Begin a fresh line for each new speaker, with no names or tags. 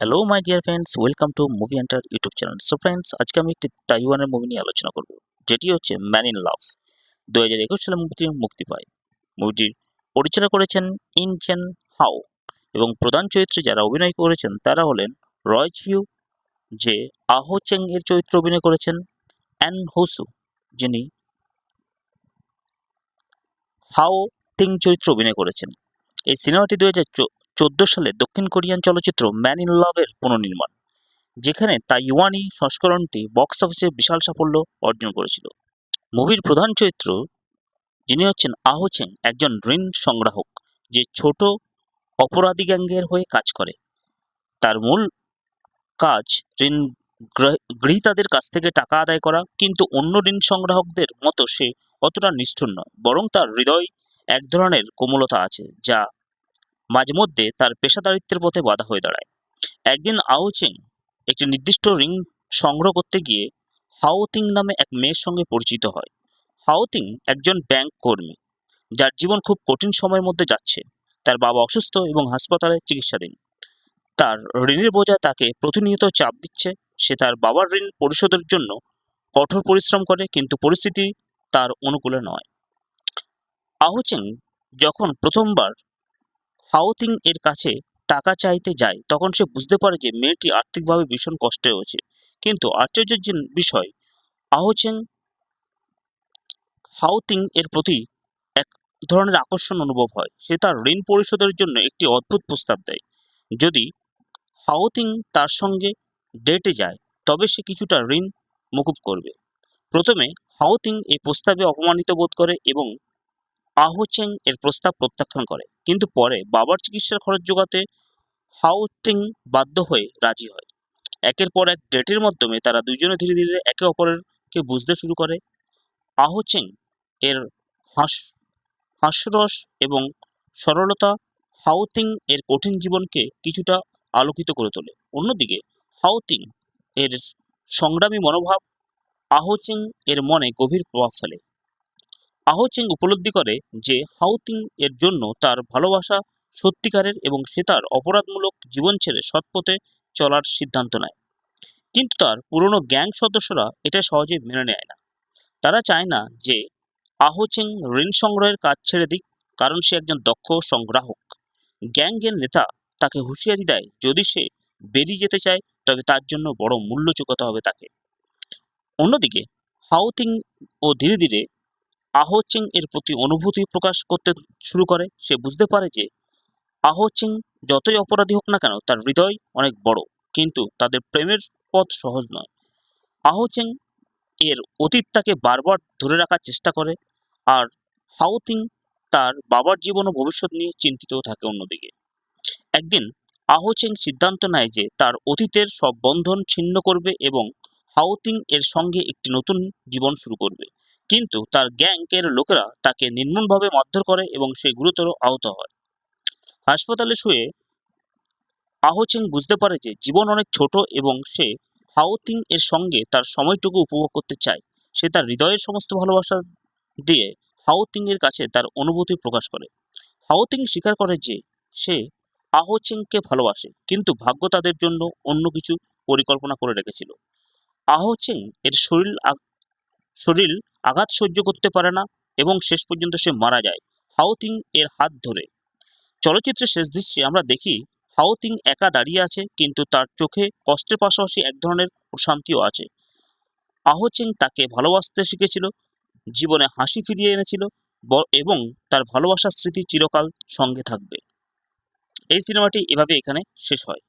Hello my dear friends welcome to movie enter YouTube channel so friends আজকে আমি একটি তাইওয়ানের মুভি নিয়ে আলোচনা করব। যেটি হচ্ছে ম্যান ইন লাভ দু হাজার একুশ সালে মুভিটি মুক্তি পায়। মুভিটির পরিচালনা করেছেন ইন চেন হাও এবং প্রধান চরিত্রে যারা অভিনয় করেছেন, তারা হলেন রয় চিউ যে আহো চেং এর চরিত্রে অভিনয় করেছেন অ্যান হোসু যিনি হাও তিং চরিত্রে অভিনয় করেছেন। এই সিনেমাটি দু হাজার চোদ্দ সালে দক্ষিণ কোরিয়ান চলচ্চিত্র ম্যান ইন লাভের পুনর্নির্মাণ, যেখানে তাইওয়ানি সংস্করণটি বক্স অফিসে বিশাল সাফল্য অর্জন করেছিল। মুভির প্রধান চরিত্র, যিনি হচ্ছেন আহোচেং একজন ঋণ সংগ্রাহক যে ছোট অপরাধী গ্যাংয়ের হয়ে কাজ করে। তার মূল কাজ ঋণ গৃহীতাদের কাছ থেকে টাকা আদায় করা, কিন্তু অন্য ঋণ সংগ্রাহকদের মতো সে অতটা নিষ্ঠুর নয়, বরং তার হৃদয় এক ধরনের কোমলতা আছে, যা মাঝে মধ্যে তার পেশাদারিত্বের পথে বাধা হয়ে দাঁড়ায়। একদিন আওচিং একটি নির্দিষ্ট রিং সংগ্রহ করতে গিয়ে হাওতিং নামে এক মেয়ের সঙ্গে পরিচিত হয়। হাওতিং একজন ব্যাংক কর্মী, যার জীবন খুব কঠিন সময়ের মধ্যে যাচ্ছে। তার বাবা অসুস্থ এবং হাসপাতালে চিকিৎসাধীন। তার ঋণের বোঝা তাকে প্রতিনিয়ত চাপ দিচ্ছে। সে তার বাবার ঋণ পরিশোধের জন্য কঠোর পরিশ্রম করে, কিন্তু পরিস্থিতি তার অনুকূলে নয়। আহুচিং যখন প্রথমবার হাওতিং এর কাছে টাকা চাইতে যায়, তখন সে বুঝতে পারে যে মেয়েটি আর্থিকভাবে ভীষণ কষ্টে রয়েছে। কিন্তু আশ্চর্যের যে বিষয় আহোচেং হাওতিং এর প্রতি এক ধরনের আকর্ষণ অনুভব হয়। সে তার ঋণ পরিশোধের জন্য একটি অদ্ভুত প্রস্তাব দেয়। যদি হাওতিং তার সঙ্গে ডেটে যায়, তবে সে কিছুটা ঋণ মুকুব করবে। প্রথমে হাওতিং এই প্রস্তাবে অপমানিত বোধ করে এবং আহোচেং এর প্রস্তাব প্রত্যাখ্যান করে। কিন্তু পরে বাবার চিকিৎসার খরচ জোগাতে হাওতিং বাধ্য হয়ে রাজি হয়। একের পর এক ডেটের মাধ্যমে তারা দুজনে ধীরে ধীরে একে অপরকে বুঝতে শুরু করে। আহোচেং এর হাস, হাস্যরস এবং সরলতা হাওতিং এর কঠিন জীবনকে কিছুটা আলোকিত করে তোলে। অন্যদিকে হাওতিং এর সংগ্রামী মনোভাব আহোচেং এর মনে গভীর প্রভাব ফেলে। আহোচেং উপলব্ধি করে যে হাউতিং এর জন্য তার ভালোবাসা সত্যিকারের এবং সে তার অপরাধমূলক জীবন ছেড়ে সৎপথে চলার সিদ্ধান্ত নেয়। কিন্তু তার পুরনো গ্যাং সদস্যরা এটা সহজে মেনে নেয় না। তারা চায় না যে আহোচেং ঋণ সংগ্রহের কাজ ছেড়ে দিক, কারণ সে একজন দক্ষ সংগ্রাহক। গ্যাংয়ের নেতা তাকে হুঁশিয়ারি দেয়, যদি সে বেরিয়ে যেতে চায়, তবে তার জন্য বড় মূল্য চুকাতে হবে তাকে। অন্যদিকে হাউতিং ও ধীরে ধীরে আহোচিং এর প্রতি অনুভূতি প্রকাশ করতে শুরু করে, সে বুঝতে পারে যে আহোচিং যতই অপরাধী হোক না কেন, তার হৃদয় অনেক বড়, কিন্তু তাদের প্রেমের পথ সহজ নয়। আহোচিং এর অতীত তাকে বারবার ধরে রাখার চেষ্টা করে, আর হাউতিং তার বাবার জীবন ও ভবিষ্যৎ নিয়ে চিন্তিত থাকে অন্যদিকে। একদিন আহোচেং সিদ্ধান্ত নেয় যে তার অতীতের সব বন্ধন ছিন্ন করবে এবং হাউতিং এর সঙ্গে একটি নতুন জীবন শুরু করবে। কিন্তু তার গ্যাংকের লোকেরা তাকে নির্মমভাবে মারধর করে এবং সে গুরুতর আহত হয়। হাসপাতালে শুয়ে আহোচিং বুঝতে পারে যে জীবন অনেক ছোট এবং সে হাওতিং এর সঙ্গে তার সময়টুকু উপভোগ করতে চায়। সে তার হৃদয়ের সমস্ত ভালোবাসা দিয়ে হাওতিং এর কাছে তার অনুভূতি প্রকাশ করে। হাওতিং স্বীকার করে যে সে আহোচিংকে ভালোবাসে, কিন্তু ভাগ্য তাদের জন্য অন্য কিছু পরিকল্পনা করে রেখেছিল। আহোচিং এর শরীর শরীর আঘাত সহ্য করতে পারে না এবং শেষ পর্যন্ত সে মারা যায় হাওতিং এর হাত ধরে। চলচ্চিত্রের শেষ দৃশ্যে আমরা দেখি হাওতিং একা দাঁড়িয়ে আছে, কিন্তু তার চোখে কষ্টের পাশাপাশি এক ধরনের প্রশান্তিও আছে। আহোচিং তাকে ভালোবাসতে শিখেছিল, জীবনে হাসি ফিরিয়ে এনেছিল এবং তার ভালোবাসার স্মৃতি চিরকাল সঙ্গে থাকবে। এই সিনেমাটি এভাবে এখানে শেষ হয়।